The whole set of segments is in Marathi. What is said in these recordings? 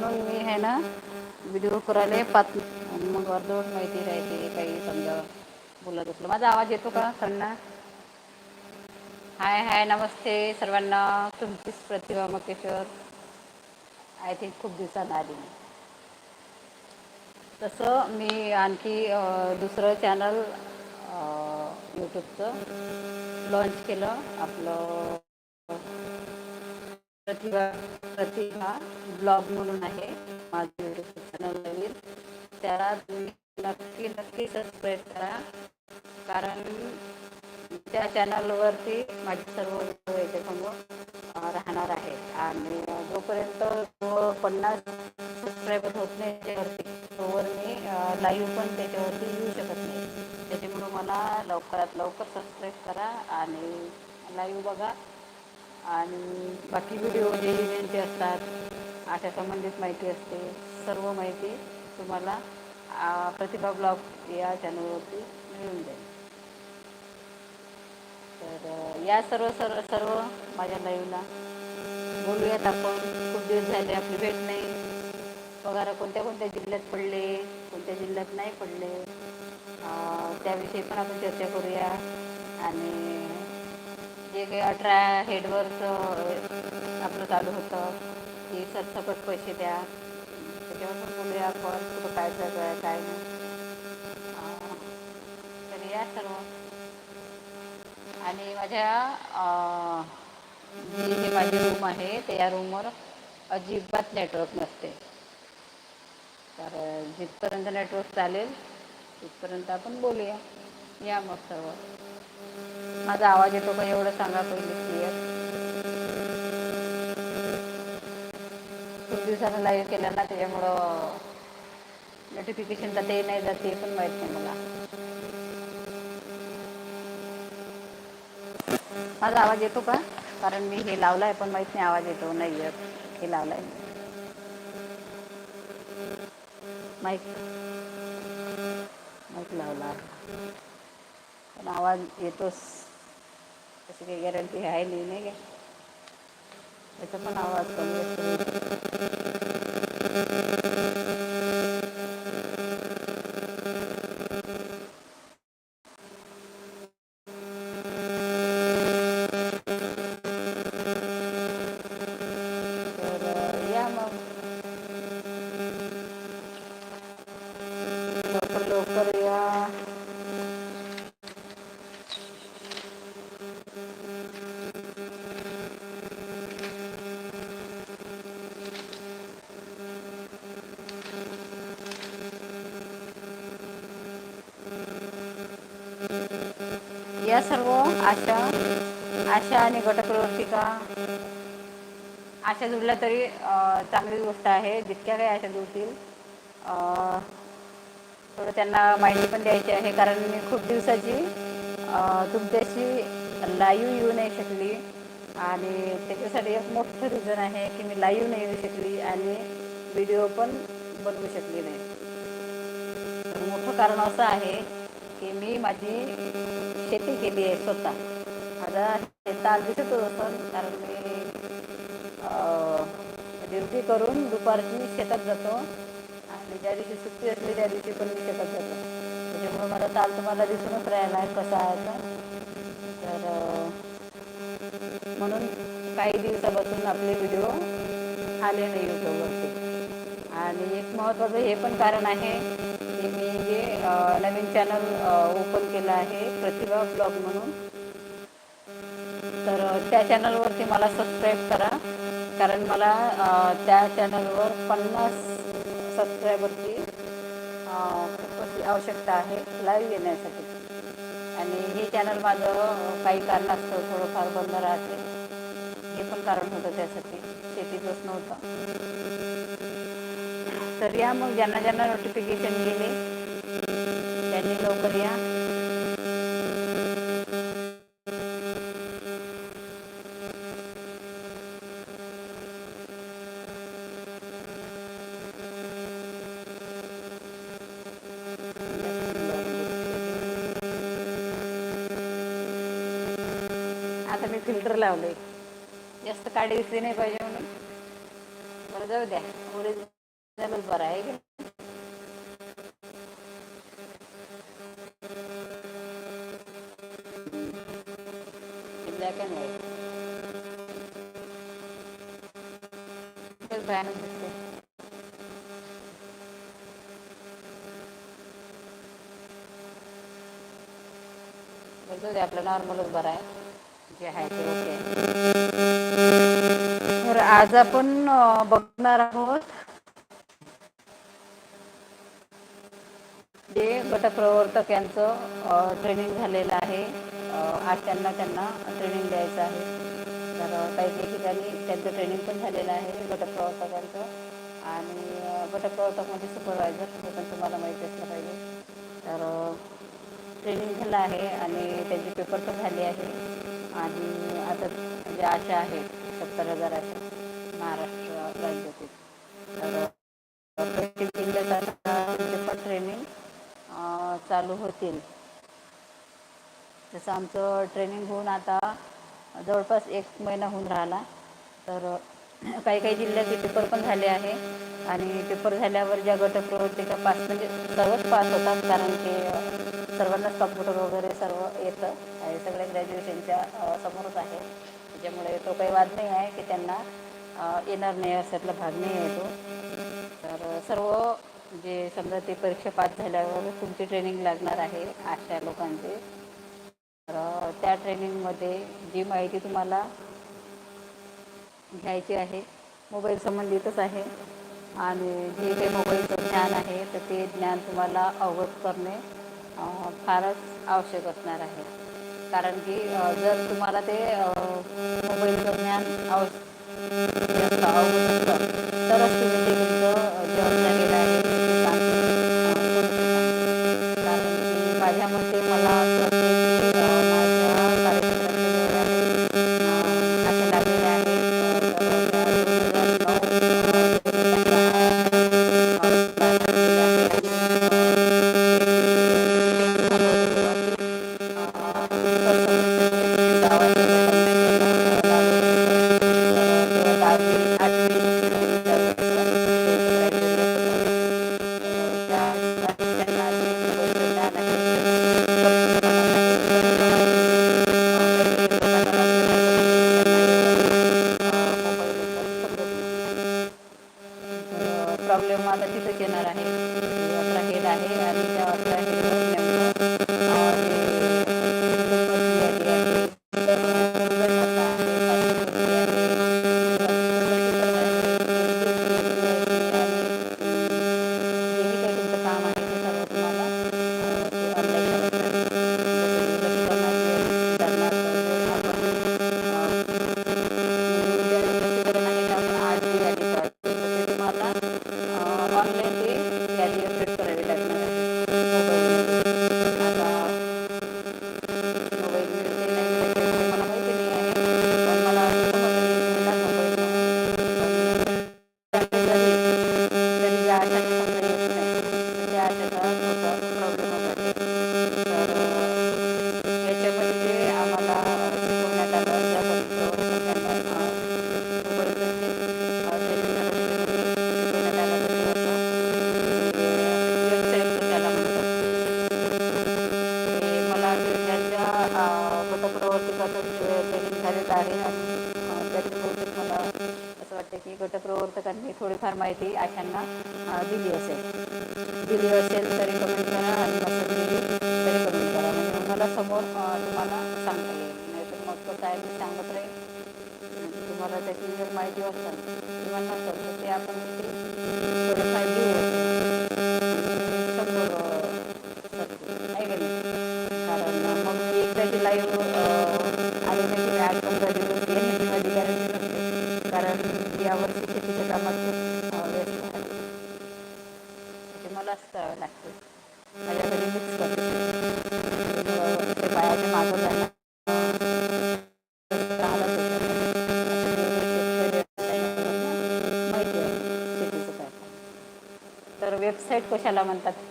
म्हणून मी आहे ना व्हिडिओ करायला पात मग अर्धवट माहिती राहते काही समजा बोलत असलं. माझा आवाज येतो का सण्णा? हाय हाय नमस्ते सर्वांना. तुमचीच प्रतिभा मकेश्वर. आय थिंक खूप दिवसांना आली तसं मी आणखी दुसरं चॅनल यूट्यूबचं लॉन्च केलं. आपलं प्रतिभा प्रतिभा ब्लॉग म्हणून आहे माझं यूट्यूब चॅनल नवीन त्याला तुम्ही नक्की नक्की सबस्क्राईब करा. कारण त्या चॅनलवरती माझी सर्व व्हिडिओ याच्यासमोर राहणार आहे. आणि जोपर्यंत तो पन्नास सबस्क्रायबर होत नाही त्याच्यावरती तोवर मी लाईव्ह पण त्याच्यावरती येऊ शकत नाही. त्याच्यामुळं मला लवकरात लवकर सबस्क्राईब करा आणि लाईव्ह बघा. आणि बाकी व्हिडिओ जे इव्हेंटचे असतात. अशा संबंधित माहिती असते. सर्व माहिती तुम्हाला प्रतिभा ब्लॉग या चॅनलवरती मिळून जाईल. तर या सर्व सर्व सर्व माझ्या लाईव्हला बोलूयात आपण. खूप दिवस झाले आपली भेट नाही. पगार कोणत्या कोणत्या जिल्ह्यात पडले कोणत्या जिल्ह्यात नाही पडले त्याविषयी पण आपण चर्चा करूया. आणि जे काही अठरा हेडवरचं आपलं चालू होतं. की सरसकट पैसे द्या. त्याच्यावर पण बोलूया आपण कुठं काय चालू आहे काय नाही. तर या सर्व. आणि माझ्या अं, जी माझी रूम आहे त्या रूमवर अजिबात नेटवर्क नसते. तर जिथपर्यंत नेटवर्क चालेल तिथपर्यंत आपण बोलूया. या मग सर्व. माझा आवाज येतो का एवढं सांगा पहिले क्लिअर खूप दिवसानं लाईव्ह केलं ना त्याच्यामुळं नोटिफिकेशन जाते नाही जाते पण माहीत नाही मला. माझा आवाज येतो का? कारण मी हे लावलं आहे पण माहीत नाही आवाज येतो नाही येत हे लावलं आहे माईक. माईक लावला. पण आवाज येतोच. त्याची काही गॅरंटी आहे नाही नाही काय त्याचा पण आवाज कमी असतो. या सर्व आशा आशा आणि गटप्रवर्तिका आशा जुळल्या तरी चांगली गोष्ट आहे. जितक्या काही आशा जुळतील थोडं त्यांना माहिती पण द्यायची आहे. कारण मी खूप दिवसाची तुमच्याशी लाईव्ह येऊ नाही शकली आणि त्याच्यासाठी एक मोठं रिझन आहे की मी लाईव्ह नाही येऊ शकली आणि व्हिडिओ पण बनवू शकली नाही. मोठं कारण असं आहे की मी माझी शेती केली आहे स्वतः. माझा शेतात दिसत असं कारण मी ड्युटी करून दुपारची शेतात जातो. आणि ज्या दिवशी सुट्टी असली त्या दिवशी पण मी शेतात जातो. त्याच्यामुळे मला चाल तुम्हाला दिसूनच राहिला आहे कसा आहे तर तर म्हणून काही दिवसापासून आपले व्हिडिओ आले नाही यूट्यूबवरती आणि एक महत्त्वाचं हे पण कारण आहे नवीन चॅनल ओपन केलं आहे प्रतिभा ब्लॉग म्हणून. तर त्या चॅनलवरती मला सबस्क्राईब करा. कारण मला त्या चॅनलवर पन्नास सबस्क्रायबरची खूपच आवश्यकता आहे लाईव्ह येण्यासाठी. आणि हे चॅनल माझं काही कारणास्तव थोडंफार बंद राहते. हे पण कारण होतं त्यासाठी. शेतीतच नव्हतं. तर या मग ज्यांना ज्यांना नोटिफिकेशन गेले लवकर या. आता मी फिल्टर लावले जास्त काळी दिसली नाही पाहिजे. ब्लॅक अँड व्हाईट भयानक दिसते. बरं जाऊ दे आपलं नॉर्मलच बरं आहे. जे आहे ते ओके तर आज आपण बघणार आहोत जे गटप्रवर्तक यांचं ट्रेनिंग झालेलं आहे आज त्यांना त्यांना ट्रेनिंग द्यायचं आहे. तर काही काही ठिकाणी त्यांचं ट्रेनिंग पण झालेलं आहे गटप्रवर्तकांचं. आणि गटप्रवर्तकमध्ये सुपरवायझर हे पण तुम्हाला माहिती असलं पाहिजे. तर ट्रेनिंग झालं आहे आणि त्यांचे पेपर पण झाले आहे. आणि आता म्हणजे आशा आहे सत्तर हजार महाराष्ट्र राज्यातील. असतील. जसं आमचं ट्रेनिंग होऊन आता जवळपास एक महिना होऊन राहिला. तर काही काही जिल्ह्याचे पेपर पण झाले आहे. आणि पेपर झाल्यावर ज्या गटप्रवृत्तीचा पास म्हणजे सर्वच पास होतात कारण की सर्वांनाच कम्प्युटर वगैरे सर्व येतं. आणि सगळ्या ग्रॅज्युएशनच्या समोरच आहे. त्याच्यामुळे तो काही वाद नाही आहे की त्यांना येणार नाही अशातला भाग नाही येतो तर सर्व जे समजा ते परीक्षा पास झाल्यावर तुमची ट्रेनिंग लागणार आहे अशा लोकांची. तर त्या ट्रेनिंगमध्ये जी माहिती तुम्हाला घ्यायची आहे मोबाईल संबंधितच आहे आणि जे काही मोबाईलचं ज्ञान आहे तर ते ज्ञान तुम्हाला अवगत करणे फारच आवश्यक असणार आहे. कारण की जर तुम्हाला ते मोबाईलचं ज्ञान अवश्य अवगत असतं दिली असेल दिली असेल तरी कमेंट करा आणि नसेल दिली तरी कमेंट करा. म्हणजे मला समोर तुम्हाला सांगता येईल. नाही तर मग तो काय मी सांगत राहील. म्हणजे तुम्हाला त्याची जर माहिती असेल किंवा नसेल तर ते आपण ते थोडीफार देऊ समोर अं, का कारण मग मी एकदाची लाईव्ह आणि त्याची की पण झाली होती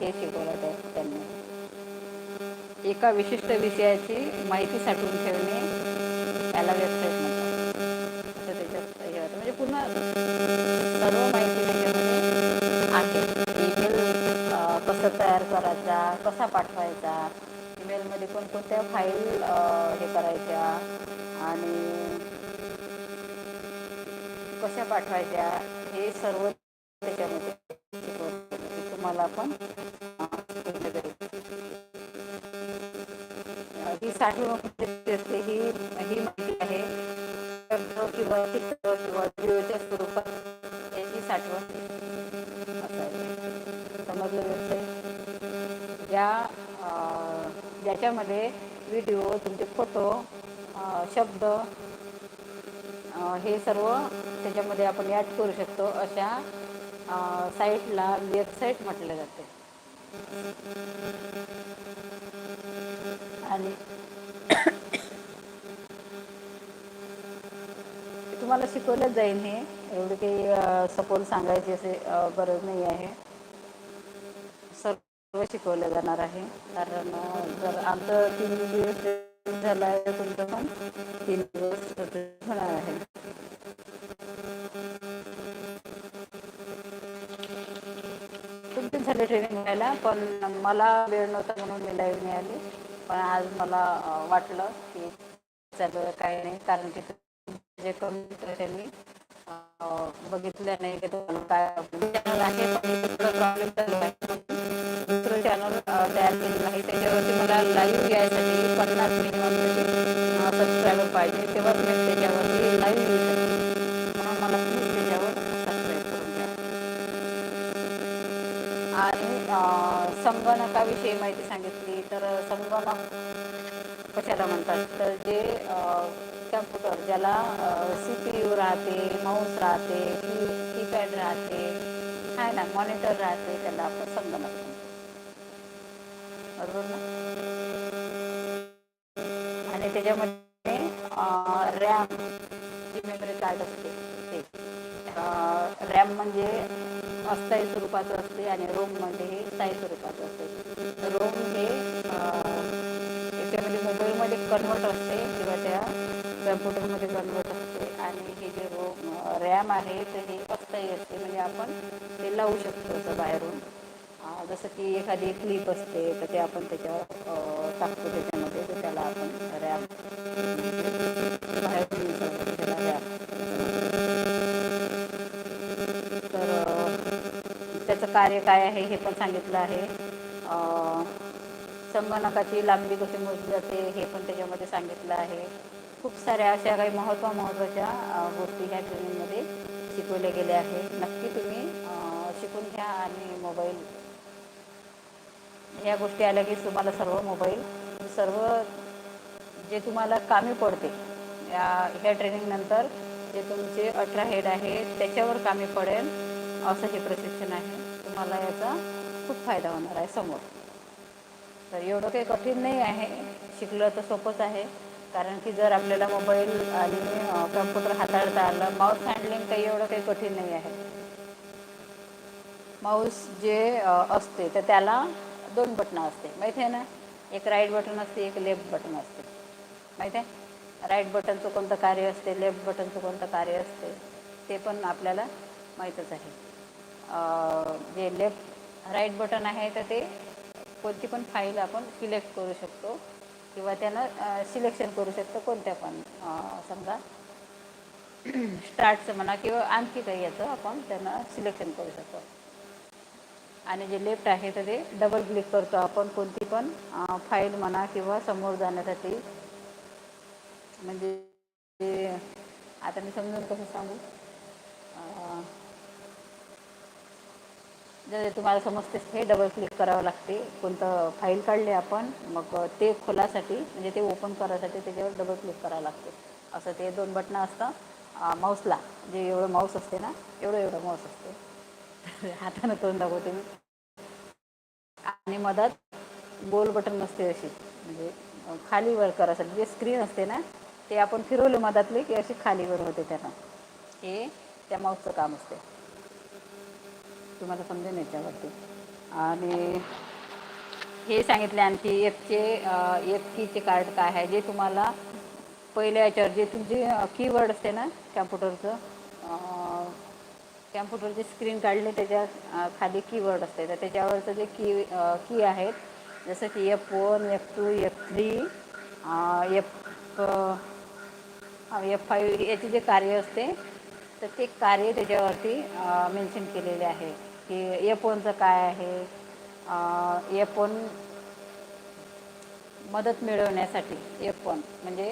हे शिकवलं त्या त्यांनी. एका विशिष्ट विषयाची माहिती साठवून ठेवणे त्याला वेबसाईट म्हणतात. असं त्याच्यात हे होतं. म्हणजे पूर्ण सर्व माहिती आहे. ईमेल कसं तयार करायचा कसा पाठवायचा ईमेलमध्ये कोणकोणत्या फाईल हे करायच्या आणि कशा पाठवायच्या हे सर्व त्याच्यामध्ये तुम्हाला पण अं, साठवण असते ही ही माहिती आहे. शब्द किंवा चित्र किंवा व्हिडिओच्या स्वरूपात याची साठवण समजलं व्यवसाय ज्या ज्याच्यामध्ये व्हिडिओ तुमचे फोटो शब्द हे सर्व त्याच्यामध्ये आपण ॲड करू शकतो. अशा साईटला वेबसाईट म्हटलं जाते. आणि तुम्हाला शिकवलं जाईल हे. एवढे काही सपोज सांगायची असे गरज नाही आहे. सर्व शिकवलं जाणार आहे. कारण जर आमचं तीन दिवस झालं आहे तर तुमचं पण तीन दिवस होणार आहे. तुमचे झाले ट्रेनिंग व्हायला पण मला वेळ नव्हता म्हणून मी लाईव्ह पण आज मला वाटलं की चालू काही नाही. कारण की जे कमी मी बघितलं नाही की तुम्हाला काय चॅनल आहे प्रॉब्लेम चालू आहे दुसरं चॅनल तयार केलेलं आहे. त्याच्यावरती मला लाईव्ह यायसाठी पन्नास मिनिमम सबस्क्रायबर पाहिजे. तेव्हा मी त्याच्यावरती लाईव्ह येऊ शकते. म्हणून मला प्लीज त्याच्यावर सबस्क्राईब करून द्या आणि संगणकाविषयी माहिती सांगितली तर संगणक कशाला म्हणतात? तर जे असतं ज्याला सी पी यू राहते माऊस राहते की कीपॅड राहते आहे ना मॉनिटर राहते त्याला आपण संगणक म्हणतो. बरोबर ना? आणि त्याच्यामध्ये रॅम जी मेमरी कार्ड असते ते रॅम म्हणजे अस्थायी स्वरूपाचं असते आणि रोम म्हणजे हे स्थायी स्वरूपाचं असते. रोम हे अं, मोबाईलमध्ये कन्वर्ट असते किंवा त्या कम्प्युटरमध्ये कन्वर्ट असते. आणि हे जे रोम रॅम आहे तर हे अस्थायी असते. म्हणजे आपण ते लावू शकतो असं बाहेरून. जसं की एखादी क्लिप असते तर ते आपण त्याच्यावर टाकतो त्याच्यामध्ये. तर त्याला आपण रॅम बाहेरून त्याला रॅम तर त्याचं कार्य काय आहे हे पण सांगितलं आहे. संगणकाची लांबी कशी मोजली जाते हे पण त्याच्यामध्ये सांगितलं आहे. खूप साऱ्या अशा काही महत्त्व महत्त्वाच्या गोष्टी ह्या ट्रेनिंगमध्ये शिकवल्या गेल्या आहेत. नक्की तुम्ही शिकून घ्या आणि मोबाईल ह्या गोष्टी आल्या की तुम्हाला सर्व मोबाईल सर्व जे तुम्हाला कामी पडते या ह्या ट्रेनिंगनंतर जे तुमचे अठरा हेड आहे त्याच्यावर कामी पडेल असं हे प्रशिक्षण आहे. तुम्हाला याचा खूप फायदा होणार आहे समोर. तर एवढं काही कठीण नाही आहे. शिकलं तर सोपंच आहे. कारण की जर आपल्याला मोबाईल आणि कम्प्युटर हाताळता आलं माऊस हँडलिंग काही एवढं काही कठीण नाही आहे. माऊस जे असते तर त्याला दोन बटणं असते. माहिती आहे ना? एक राईट बटन असते एक लेफ्ट बटन असते. माहिती आहे? राईट बटनचं कोणतं कार्य असते लेफ्ट बटनचं कोणतं कार्य असते ते पण आपल्याला माहीतच आहे. जे लेफ्ट राईट बटन आहे तर ते कोणती पण फाईल आपण सिलेक्ट करू शकतो किंवा त्यानं सिलेक्शन करू शकतो कोणत्या पण समजा स्टार्टचं म्हणा किंवा आणखी काही याचं आपण त्यांना सिलेक्शन करू शकतो. आणि जे लेफ्ट आहे तर ते डबल क्लिक करतो आपण कोणती पण फाईल म्हणा किंवा समोर जाण्यासाठी. म्हणजे आता मी समजून कसं सांगू? जर तुम्हाला समजते हे डबल क्लिक करावं लागते. कोणतं फाईल काढले आपण मग ते खोलासाठी म्हणजे ते ओपन करायसाठी त्याच्यावर डबल क्लिक करावं लागते. असं ते दोन बटणं असतं. माऊसला जे एवढं माऊस असते ना एवढं एवढं माऊस असते. हातानं करून दाखवते मी. आणि मधात गोल बटन नसते अशी. म्हणजे खाली वर करायसाठी जे स्क्रीन असते ना ते आपण फिरवलं मधातले की अशी खाली वर होते त्यांना. हे त्या माऊसचं काम असते. तुम्हाला समजेल याच्यावरती. आणि हे सांगितले आणखी एफचे एफ कीचे कार्ड काय आहे जे तुम्हाला पहिल्या याच्यावर जे तुमचे कीवर्ड असते ना कॅम्प्युटरचं कॅम्प्युटरची स्क्रीन काढली त्याच्याखाली कीवर्ड असते. तर त्याच्यावरचं जे की की आहेत जसं की F one F two F three F F five याचे जे कार्य असते तर ते कार्य त्याच्यावरती मेन्शन केलेले आहे. की एफ काय आहे? एफ मदत मिळवण्यासाठी एफ म्हणजे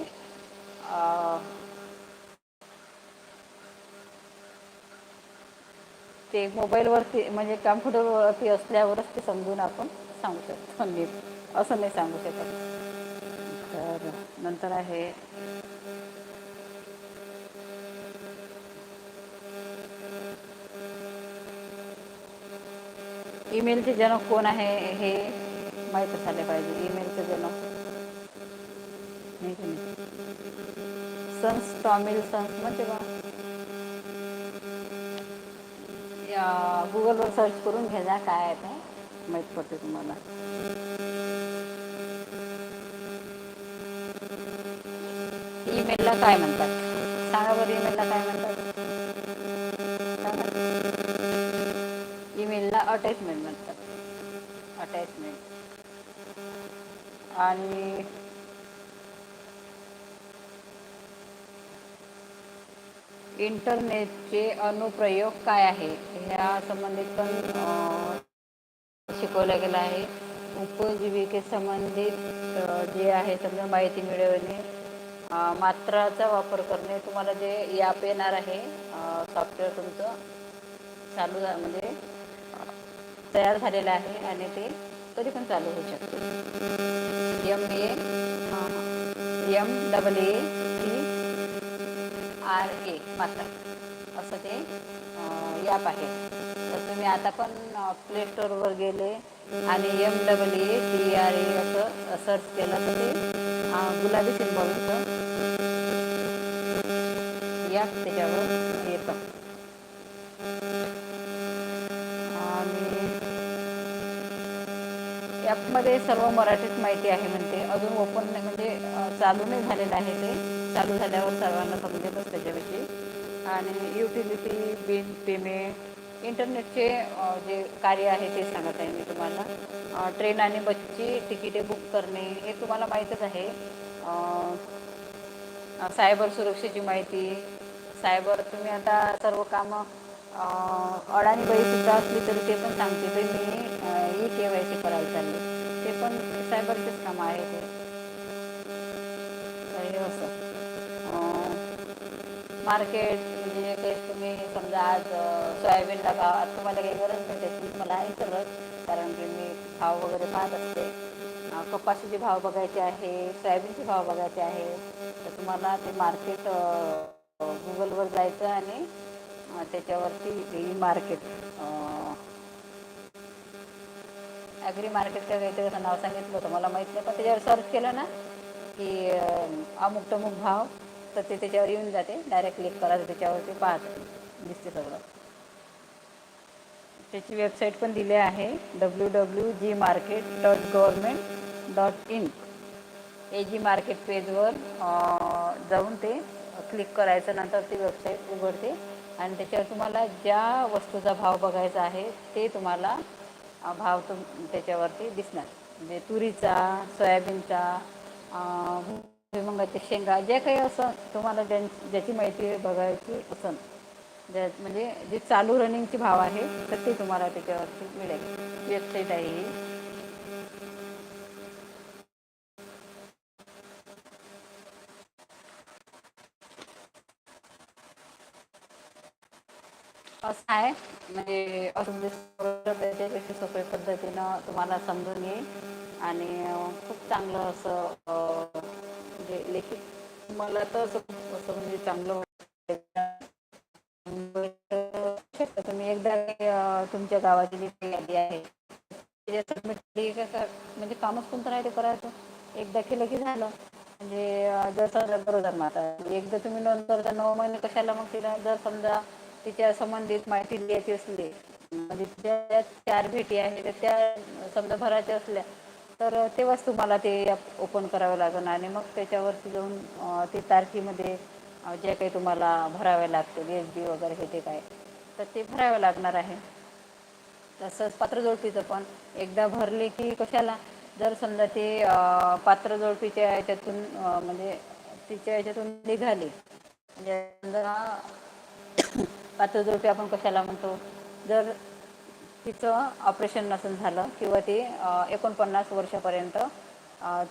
ते मोबाईलवरती म्हणजे कम्प्युटरवरती असल्यावरच ते समजून आपण सांगू शकतो. नीट असं नाही सांगू शकत. तर नंतर आहे ईमेलचे जनक कोण आहे हे माहीतच झाले पाहिजे. ईमेलचे जनक नाही नाही? सन्स टॉमिल सन्स म्हणजे बा या गुगलवर सर्च करून घ्या काय आहे ते. माहीत पडते तुम्हाला. ईमेलला काय म्हणतात? सांगा बरं ईमेलला काय म्हणतात? अटॅचमेंट म्हणतात. अटॅचमेंट आणि इंटरनेटचे अनुप्रयोग काय आहे ह्या संबंधित पण शिकवला शिकवलं गेलं आहे. उपजीविके संबंधित जे आहे समजा माहिती मिळवणे मात्राचा वापर करणे तुम्हाला जे ॲप येणार आहे सॉफ्टवेअर तुमचं चालू म्हणजे तयार झालेलं आहे आणि ते कधी पण चालू होऊ शकते. M A M double A T R A मात्र. असं ते ॲप आहे. तर तुम्ही आता पण प्ले स्टोअरवर गेले आणि M double A T R A असं सर्च केलं तर ते गुलाबी सिम्बॉलचं ॲप त्याच्यावर येतं. ॲपमध्ये सर्व मराठीत माहिती आहे म्हणते. अजून ओपन नाही म्हणजे चालू नाही झालेलं आहे ते. चालू झाल्यावर सर्वांना समजेलच त्याच्याविषयी. आणि युटिलिटी बिल पेमेंट इंटरनेटचे जे कार्य आहे ते सांगत आहे मी तुम्हाला. ट्रेन आणि बसची तिकिटे बुक करणे हे तुम्हाला माहीतच आहे. सायबर सुरक्षेची माहिती सायबर तुम्ही आता सर्व कामं अं, अडाणी बाईसुद्धा असली तरी ते पण सांगते ते मी. ई के वाय सी करायला चालले. ते पण सायबरचेच काम आहे ते. तर हे असं. मार्केट म्हणजे काही तुम्ही समजा आज सोयाबीन सोयाबीनला भाव आज तुम्हाला काही गरज नाही त्याची. मला आहे सगळं. कारण की मी भाव वगैरे पाहत असते. कपाशीचे भाव बघायचे आहे सोयाबीनचे भाव बघायचे आहे. तर तुम्हाला ते मार्केट गुगलवर जायचं आणि त्याच्यावरती ई मार्केट ॲग्री मार्केटच्या काहीतरी असं नाव सांगितलं होतं मला माहीत नाही. पण त्याच्यावर सर्च केलं ना की अमुक टमुक भाव तर ते त्याच्यावर येऊन जाते. डायरेक्ट क्लिक करायचं त्याच्यावरती पाहत. दिसते सगळं. त्याची वेबसाईट पण दिली आहे. W W G market dot government dot in A G market पेजवर जाऊन ते क्लिक करायचं नंतर ती वेबसाईट उघडते. आणि त्याच्यावर तुम्हाला ज्या वस्तूचा भाव बघायचा आहे ते तुम्हाला भाव तुम त्याच्यावरती दिसणार. म्हणजे तुरीचा सोयाबीनचा भुईमुगाच्या शेंगा जे काही असं तुम्हाला ज्यां ज्याची माहिती बघायची असं ज्या म्हणजे जे चालू रनिंगचे भाव आहे तर ते तुम्हाला त्याच्यावरती मिळेल. वेबसाईट आहे. असं आहे. म्हणजे असं म्हणजे त्याच्यापेक्षा सोप्या पद्धतीनं तुम्हाला समजून येईल आणि खूप चांगलं असं म्हणजे लेखित मला तर असं खूप असं म्हणजे चांगलं तुम्ही एकदा तुमच्या गावाची जी यादी आहे. म्हणजे कामच कोणतं राहते करायचं. एकदा केलं की झालं. म्हणजे जर समजा बरोबर माता एकदा तुम्ही नोंद करता नऊ महिने कशाला मग तिला जर समजा तिच्या संबंधित माहिती लिहायची असली म्हणजे त्या चार भेटी आहेत तर त्या समजा भरायच्या असल्या तर तेव्हाच तुम्हाला ते ओपन करावं लागेल. आणि मग त्याच्यावरती जाऊन ते तारखेमध्ये जे काही तुम्हाला भरावे लागतील एस बी वगैरे हे ते काय तर ते भरावं लागणार आहे. तसंच पात्रजोडपीचं पण. एकदा भरले की कशाला? जर समजा ते पात्रजोडपीच्या याच्यातून म्हणजे तिच्या याच्यातून निघाली म्हणजे समजा पात्रजोडपी आपण कशाला म्हणतो जर तिचं ऑपरेशन नसून झालं किंवा ती एकोणपन्नास वर्षापर्यंत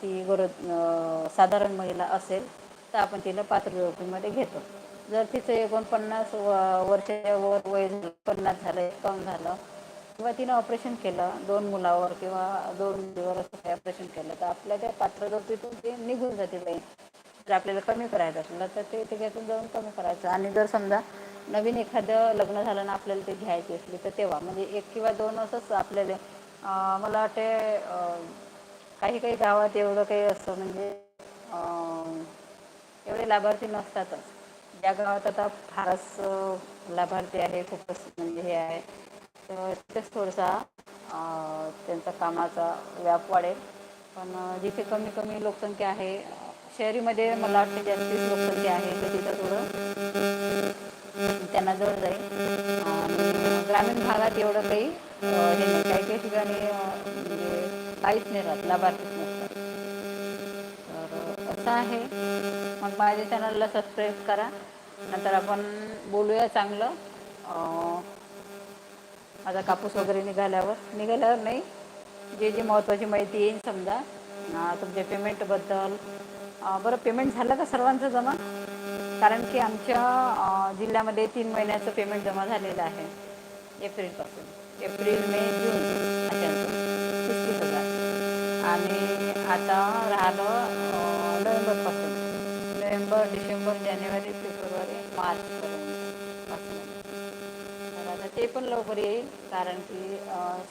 ती गरोद साधारण महिला असेल तर आपण तिला पात्रजोडपीमध्ये घेतो. जर तिचं एकोणपन्नास व- वर्षावर वय झालं पन्नास झालं कम झालं किंवा तिनं ऑपरेशन केलं दोन मुलावर किंवा दोन मुलीवर असं काही ऑपरेशन केलं तर आपल्या त्या पात्रजोडपीतून ते निघून जाते बाई. जर आपल्याला कमी करायचं असलं तर ते त्याच्यातून जाऊन कमी करायचं. आणि जर समजा नवीन एखादं लग्न झालं ना आपल्याला ते घ्यायची असली तर तेव्हा. म्हणजे एक किंवा दोन असंच आपल्याला. मला वाटते काही काही गावात एवढं काही असं म्हणजे एवढे लाभार्थी नसतातच. ज्या गावात आता फारच लाभार्थी आहे खूपच म्हणजे हे आहे. तर तिथेच थोडासा त्यांचा कामाचा व्याप वाढेल. पण जिथे कमी कमी लोकसंख्या आहे शहरीमध्ये मला वाटते जास्तीच लोकसंख्या आहे तर तिथं थोडं त्यांना जवळ जाईल. ग्रामीण भागात एवढं काही हे नाही. काही काही ठिकाणी म्हणजे काहीच नाही राहत लाभार्थीच नसतात. तर असं आहे. मग माझ्या चॅनलला सबस्क्राईब करा. नंतर आपण बोलूया चांगलं. माझा कापूस वगैरे निघाल्यावर. निघाल्यावर नाही. जे जे महत्त्वाची माहिती येईल समजा. तुमच्या पेमेंटबद्दल बरं पेमेंट झालं का सर्वांचं जमा? कारण की आमच्या जिल्ह्यामध्ये तीन महिन्याचं पेमेंट जमा झालेलं आहे. एप्रिलपासून. एप्रिल मे जून अशांचं. हजार. आणि आता राहिलं नोव्हेंबरपासून. नोव्हेंबर डिसेंबर जानेवारी फेब्रुवारी मार्चपर्यंत तर आता ते पण लवकर येईल कारण की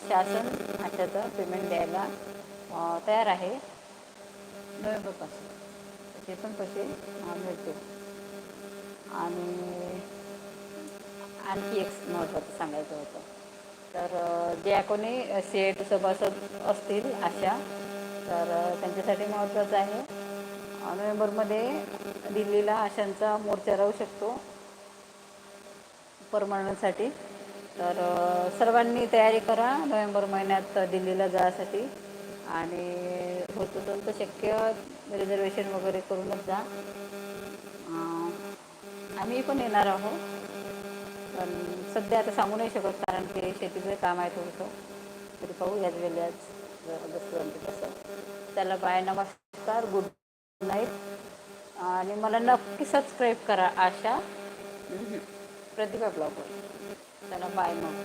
शासन आताचं पेमेंट द्यायला तयार आहे. नोव्हेंबरपासून. ते पण पैसे मिळतील. आणि आणखी एक महत्त्वाचं सांगायचं होतं. तर ज्या कोणी सेट सभासद असतील अशा तर त्यांच्यासाठी महत्त्वाचं आहे. नोव्हेंबरमध्ये दिल्लीला आशांचा मोर्चा राहू शकतो. परमनंटसाठी तर सर्वांनी तयारी करा नोव्हेंबर महिन्यात दिल्लीला जायसाठी आणि होतं तर शक्य रिझर्वेशन वगैरे करूनच जा. आम्ही पण येणार आहोत. पण सध्या आता सांगू नाही शकत कारण की शेतीचं काम आहे थोडंसं. तरी पाहू याच जर जसं जमतं तसं. त्याला बाय नमस्कार गुड नाईट आणि मला नक्की सबस्क्राईब करा आशा. प्रतिभा ब्लॉगवर त्याला बाय मग.